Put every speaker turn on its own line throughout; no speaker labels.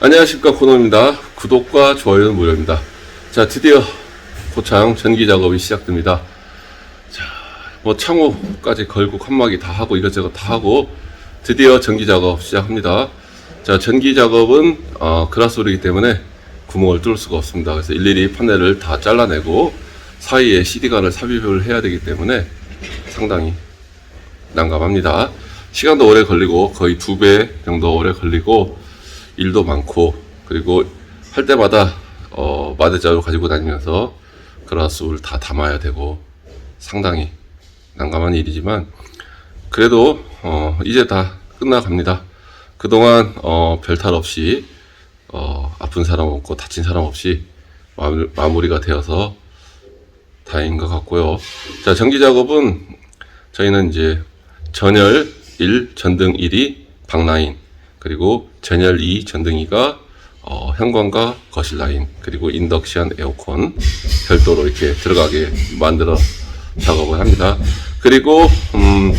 안녕하십니까 코너입니다. 구독과 좋아요는 무료입니다. 자 드디어 고창 전기 작업이 시작됩니다. 자뭐 창호까지 걸고 칸막이 다 하고 이것저것 다 하고 드디어 전기 작업 시작합니다. 자 전기 작업은 어, 그라스홀이기 때문에 구멍을 뚫을 수가 없습니다. 그래서 일일이 판넬을 다 잘라내고 사이에 CD관을 삽입을 해야 되기 때문에 상당히 난감합니다. 시간도 오래 걸리고 거의 두 배 정도 오래 걸리고 일도 많고 그리고 할 때마다 어, 마대자루 가지고 다니면서 그라스를 다 담아야 되고 상당히 난감한 일이지만 그래도 어, 이제 다 끝나갑니다. 그동안 어, 별탈 없이 어, 아픈 사람 없고 다친 사람 없이 마무- 마무리가 되어서 다행인 것 같고요. 자 전기 작업은 저희는 이제 전열 1, 전등 1이 방라인, 그리고 전열 2, 전등 2가 어, 현관과 거실 라인, 그리고 인덕션 에어컨 별도로 이렇게 들어가게 만들어 작업을 합니다. 그리고 음,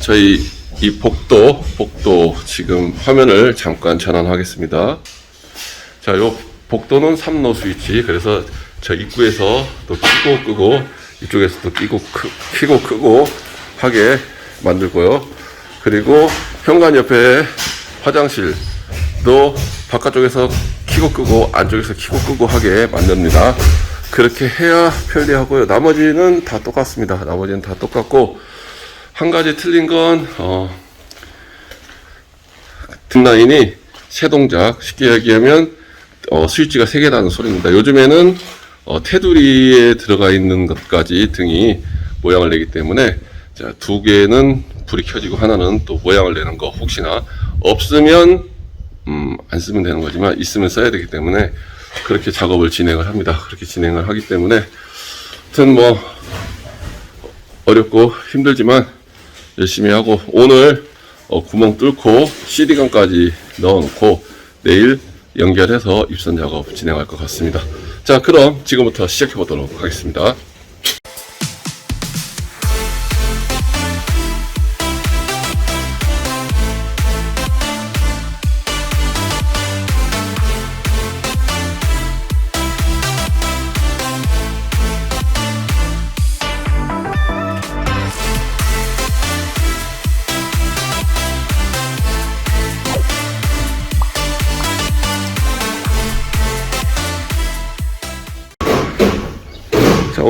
저희 이 복도, 복도 지금 화면을 잠깐 전환하겠습니다. 자, 요 복도는 3로 스위치. 그래서 저 입구에서 또 키고 끄고 이쪽에서 또 끼고 크, 키고 끄고 하게 만들고요. 그리고 현관 옆에 화장실도 바깥쪽에서 키고 끄고 안쪽에서 키고 끄고 하게 만듭니다. 그렇게 해야 편리하고요. 나머지는 다 똑같습니다. 나머지는 다 똑같고 한 가지 틀린 건 어, 등라인이 세 동작 쉽게 얘기하면 어, 스위치가 세 개라는 소리입니다. 요즘에는 어, 테두리에 들어가 있는 것까지 등이 모양을 내기 때문에 자, 두 개는 불이 켜지고 하나는 또 모양을 내는 거 혹시나 없으면 음, 안 쓰면 되는 거지만 있으면 써야 되기 때문에 그렇게 작업을 진행을 합니다. 그렇게 진행을 하기 때문에 하여튼 뭐 어렵고 힘들지만 열심히 하고 오늘 어, 구멍 뚫고 CD관까지 넣어놓고 내일 연결해서 입선 작업 진행할 것 같습니다. 자 그럼 지금부터 시작해 보도록 하겠습니다.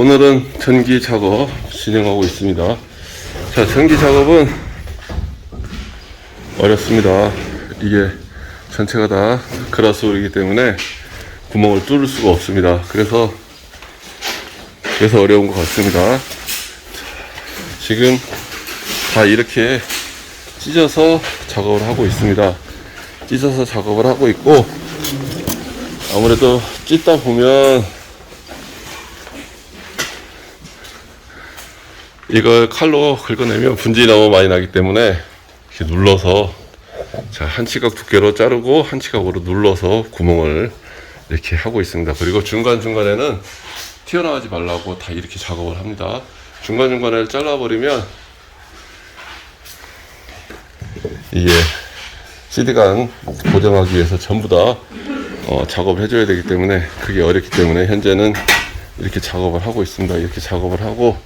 오늘은 전기 작업 진행하고 있습니다. 자, 전기 작업은 어렵습니다. 이게 전체가 다 그라스홀이기 때문에 구멍을 뚫을 수가 없습니다. 그래서, 그래서 어려운 것 같습니다. 지금 다 이렇게 찢어서 작업을 하고 있습니다. 찢어서 작업을 하고 있고, 아무래도 찢다 보면 이걸 칼로 긁어내면 분진이 너무 많이 나기 때문에 이렇게 눌러서 자, 한 치각 두께로 자르고 한 치각으로 눌러서 구멍을 이렇게 하고 있습니다. 그리고 중간중간에는 튀어나가지 말라고 다 이렇게 작업을 합니다. 중간중간을 잘라버리면 이게 CD관 고정하기 위해서 전부 다 어, 작업을 해줘야 되기 때문에 그게 어렵기 때문에 현재는 이렇게 작업을 하고 있습니다. 이렇게 작업을 하고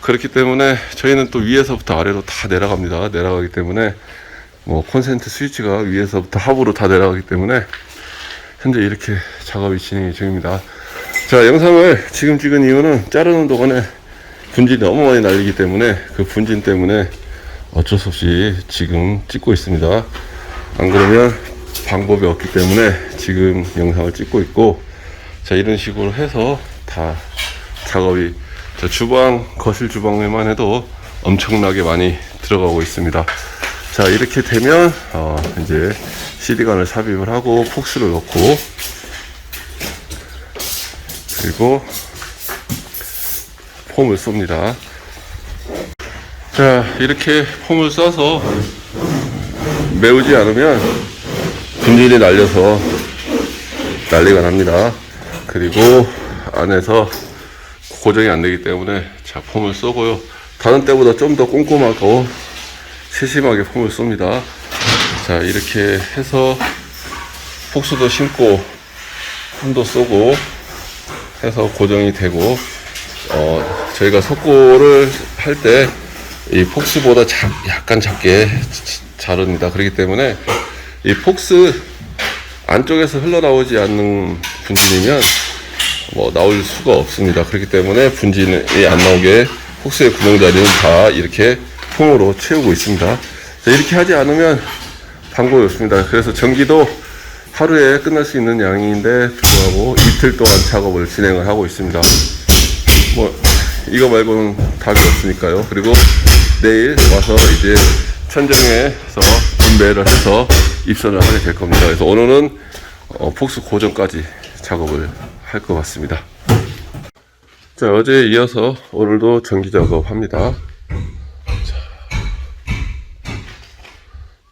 그렇기 때문에 저희는 또 위에서부터 아래로 다 내려갑니다. 내려가기 때문에 뭐 콘센트 스위치가 위에서부터 하부로 다 내려가기 때문에 현재 이렇게 작업이 진행이 중입니다. 자, 영상을 지금 찍은 이유는 자르는 동안에 분진이 너무 많이 날리기 때문에 그 분진 때문에 어쩔 수 없이 지금 찍고 있습니다. 안 그러면 방법이 없기 때문에 지금 영상을 찍고 있고 자, 이런 식으로 해서 다 작업이 자, 주방, 거실 주방에만 해도 엄청나게 많이 들어가고 있습니다. 자, 이렇게 되면, 어, 이제 CD관을 삽입을 하고, 폭스를 넣고, 그리고 폼을 쏩니다. 자, 이렇게 폼을 써서 메우지 않으면 분진이 날려서 난리가 납니다. 그리고 안에서 고정이 안 되기 때문에 자 폼을 쏘고요. 다른 때보다 좀 더 꼼꼼하고 세심하게 폼을 쏩니다. 자 이렇게 해서 폭스도 심고 홈도 쏘고 해서 고정이 되고 어, 저희가 속고를 할 때 이 폭스보다 작- 약간 작게 자릅니다. 그렇기 때문에 이 폭스 안쪽에서 흘러나오지 않는 분진이면 뭐 나올 수가 없습니다. 그렇기 때문에 분진이 안 나오게 폭스의 구멍 자리는 다 이렇게 폼으로 채우고 있습니다. 자, 이렇게 하지 않으면 방법이 없습니다. 그래서 전기도 하루에 끝날 수 있는 양인데 불구하고 이틀 동안 작업을 진행을 하고 있습니다. 뭐 이거 말고는 답이 없으니까요. 그리고 내일 와서 이제 천정에서 분배를 해서 입선을 하게 될 겁니다. 그래서 오늘은 어, 폭스 고정까지 작업을 할 것 같습니다. 자 어제에 이어서 오늘도 전기 작업합니다. 자,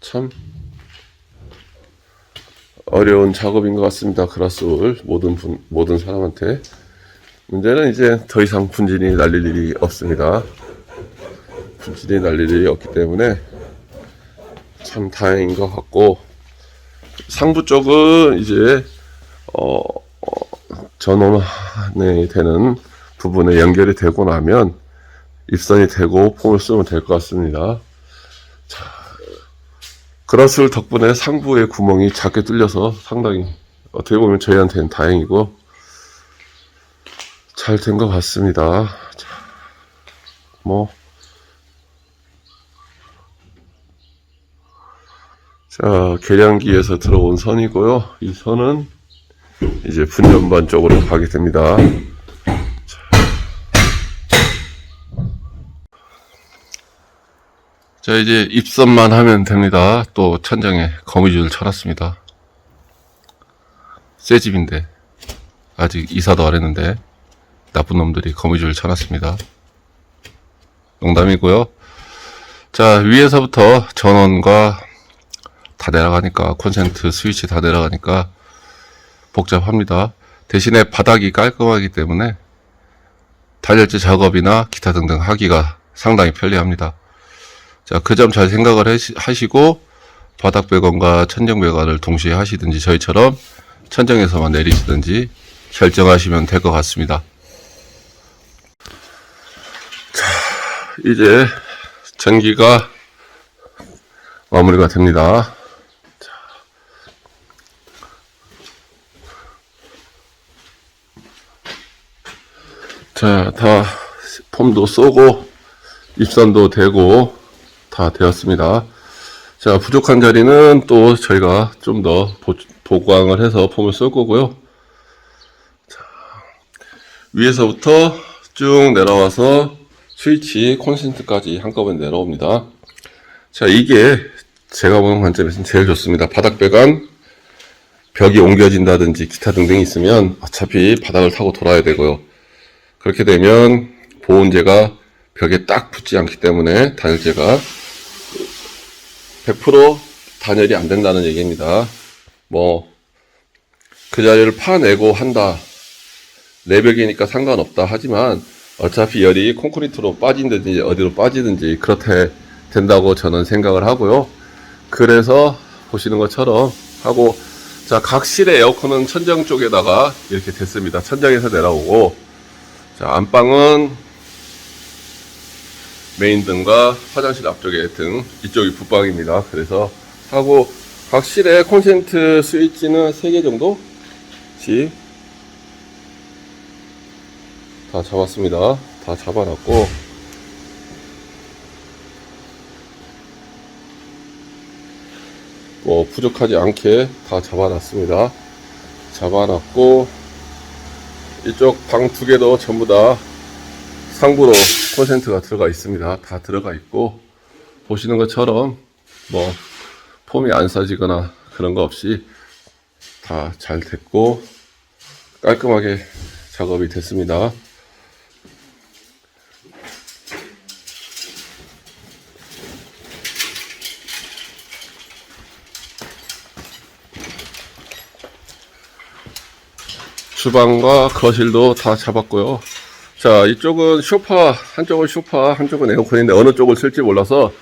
참 어려운 작업인 것 같습니다. 그라스올 모든 분 모든 사람한테 문제는 이제 더 이상 분진이 날릴 일이 없습니다. 분진이 날릴 일이 없기 때문에 참 다행인 것 같고 상부 쪽은 이제 어, 어, 전원이 되는 부분에 연결이 되고 나면 입선이 되고 폼을 쓰면 될 것 같습니다. 자, 그라스올 덕분에 상부의 구멍이 작게 뚫려서 상당히 어떻게 보면 저희한테는 다행이고 잘 된 것 같습니다. 자, 뭐. 자, 계량기에서 들어온 선이고요. 이 선은 이제 분전반 쪽으로 가게 됩니다. 자. 자, 이제 입선만 하면 됩니다. 또 천장에 거미줄 쳐놨습니다. 새 집인데, 아직 이사도 안 했는데, 나쁜 놈들이 거미줄 쳐놨습니다. 농담이고요. 자 위에서부터 전원과 다 내려가니까 콘센트 스위치 다 내려가니까 복잡합니다. 대신에 바닥이 깔끔하기 때문에 단열재 작업이나 기타 등등 하기가 상당히 편리합니다. 자 그 점 잘 생각을 하시- 하시고 바닥 배관과 천정 배관을 동시에 하시든지 저희처럼 천정에서만 내리시든지 결정하시면 될 것 같습니다. 이제 전기가 마무리가 됩니다. 자, 다 폼도 쏘고 입선도 되고 다 되었습니다. 자, 부족한 자리는 또 저희가 좀 더 보강을 해서 폼을 쏠 거고요. 자, 위에서부터 쭉 내려와서 스위치 콘센트까지 한꺼번에 내려옵니다. 자, 이게 제가 보는 관점에서는 제일 좋습니다. 바닥 배관, 벽이 옮겨진다든지 기타 등등이 있으면 어차피 바닥을 타고 돌아야 되고요. 그렇게 되면 보온재가 벽에 딱 붙지 않기 때문에 단열재가 100% 단열이 안 된다는 얘기입니다. 뭐, 그 자리를 파내고 한다. 내벽이니까 상관없다 하지만 어차피 열이 콘크리트로 빠진다든지 어디로 빠지든지 그렇게 된다고 저는 생각을 하고요. 그래서 보시는 것처럼 하고 자, 각 실의 에어컨은 천장 쪽에다가 이렇게 됐습니다. 천장에서 내려오고 자, 안방은 메인 등과 화장실 앞쪽에 등 이쪽이 붙방입니다. 그래서 하고 각 실의 콘센트 스위치는 3개 정도씩 다 잡았습니다. 다 잡아놨고 뭐 부족하지 않게 다 잡아놨습니다. 잡아놨고 이쪽 방 두 개도 전부 다 상부로 콘센트가 들어가 있습니다. 다 들어가 있고 보시는 것처럼 뭐 폼이 안 싸지거나 그런 거 없이 다 잘 됐고 깔끔하게 작업이 됐습니다. 주방과 거실도 다 잡았고요. 자, 이쪽은 쇼파, 한쪽은 쇼파, 한쪽은 에어컨인데 어느 쪽을 쓸지 몰라서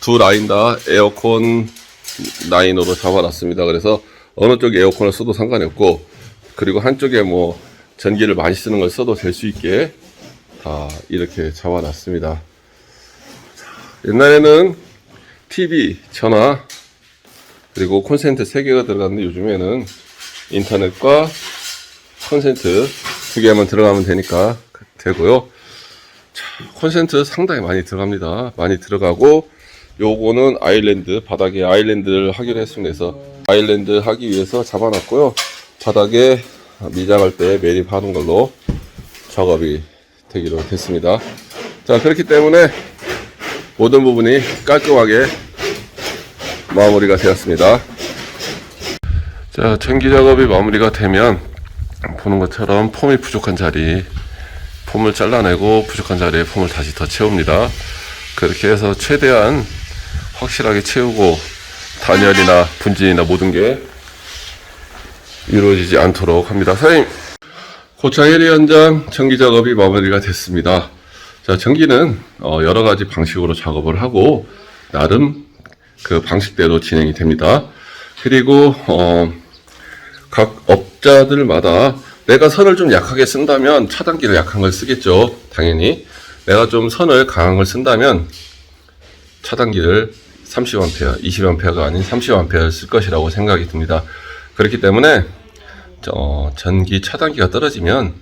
두 라인 다 에어컨 라인으로 잡아놨습니다. 그래서 어느 쪽 에어컨을 써도 상관이 없고 그리고 한쪽에 뭐 전기를 많이 쓰는 걸 써도 될 수 있게 다 이렇게 잡아놨습니다. 옛날에는 TV, 전화, 그리고 콘센트 3개가 들어갔는데 요즘에는 인터넷과 콘센트 두 개만 들어가면 되니까 되고요. 자, 콘센트 상당히 많이 들어갑니다. 많이 들어가고 요거는 아일랜드 바닥에 아일랜드를 하기로 했습니다. 그래서 아일랜드 하기 위해서 잡아놨고요. 바닥에 미장할 때 매립하는 걸로 작업이 되기로 됐습니다. 자 그렇기 때문에 모든 부분이 깔끔하게 마무리가 되었습니다. 자 전기 작업이 마무리가 되면 보는 것처럼 폼이 부족한 자리 폼을 잘라내고 부족한 자리에 폼을 다시 더 채웁니다. 그렇게 해서 최대한 확실하게 채우고 단열이나 분진이나 모든 게 이루어지지 않도록 합니다. 사장님, 고창 1위 현장 전기 작업이 마무리가 됐습니다. 자, 전기는 어, 여러 가지 방식으로 작업을 하고 나름 그 방식대로 진행이 됩니다. 그리고 어, 각 업 자들마다 내가 선을 좀 약하게 쓴다면 차단기를 약한 걸 쓰겠죠. 당연히. 내가 좀 선을 강한 걸 쓴다면 차단기를 30A, 20A가 아닌 30A를 쓸 것이라고 생각이 듭니다. 그렇기 때문에 어, 전기 차단기가 떨어지면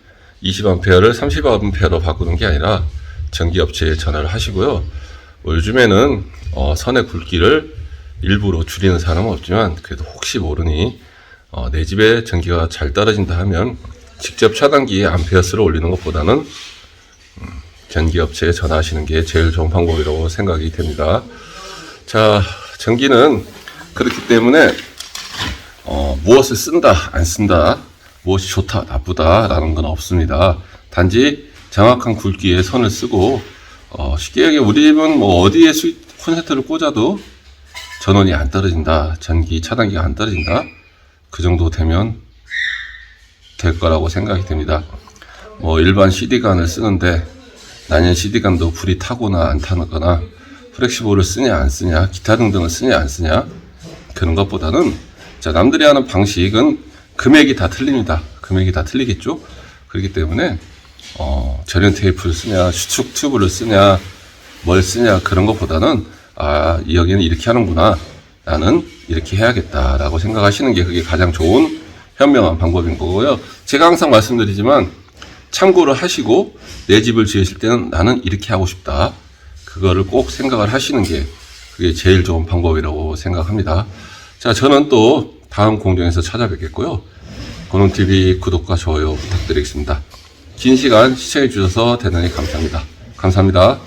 20A를 30A로 바꾸는 게 아니라 전기 업체에 전화를 하시고요. 뭐 요즘에는 어, 선의 굵기를 일부러 줄이는 사람은 없지만 그래도 혹시 모르니 어, 내 집에 전기가 잘 떨어진다 하면 직접 차단기에 암페어스를 올리는 것보다는 음, 전기 업체에 전화하시는 게 제일 좋은 방법이라고 생각이 됩니다. 자, 전기는 그렇기 때문에 어, 무엇을 쓴다, 안 쓴다, 무엇이 좋다, 나쁘다라는 건 없습니다. 단지 정확한 굵기의 선을 쓰고 어, 쉽게 얘기해 우리 집은 뭐 어디에 수, 콘센트를 꽂아도 전원이 안 떨어진다, 전기 차단기가 안 떨어진다. 그 정도 되면 될 거라고 생각이 됩니다. 뭐 일반 CD관을 쓰는데 난연 CD관도 불이 타거나 안 타거나 플렉시볼을 쓰냐 안 쓰냐 기타 등등을 쓰냐 안 쓰냐 그런 것보다는 자 남들이 하는 방식은 금액이 다 틀립니다. 금액이 다 틀리겠죠. 그렇기 때문에 어, 절연 테이프를 쓰냐 수축 튜브를 쓰냐 뭘 쓰냐 그런 것보다는 아 여기는 이렇게 하는구나 나는 이렇게 해야겠다라고 생각하시는 게 그게 가장 좋은 현명한 방법인 거고요. 제가 항상 말씀드리지만 참고를 하시고 내 집을 지으실 때는 나는 이렇게 하고 싶다. 그거를 꼭 생각을 하시는 게 그게 제일 좋은 방법이라고 생각합니다. 자, 저는 또 다음 공정에서 찾아뵙겠고요. 고농TV 구독과 좋아요 부탁드리겠습니다. 긴 시간 시청해 주셔서 대단히 감사합니다. 감사합니다.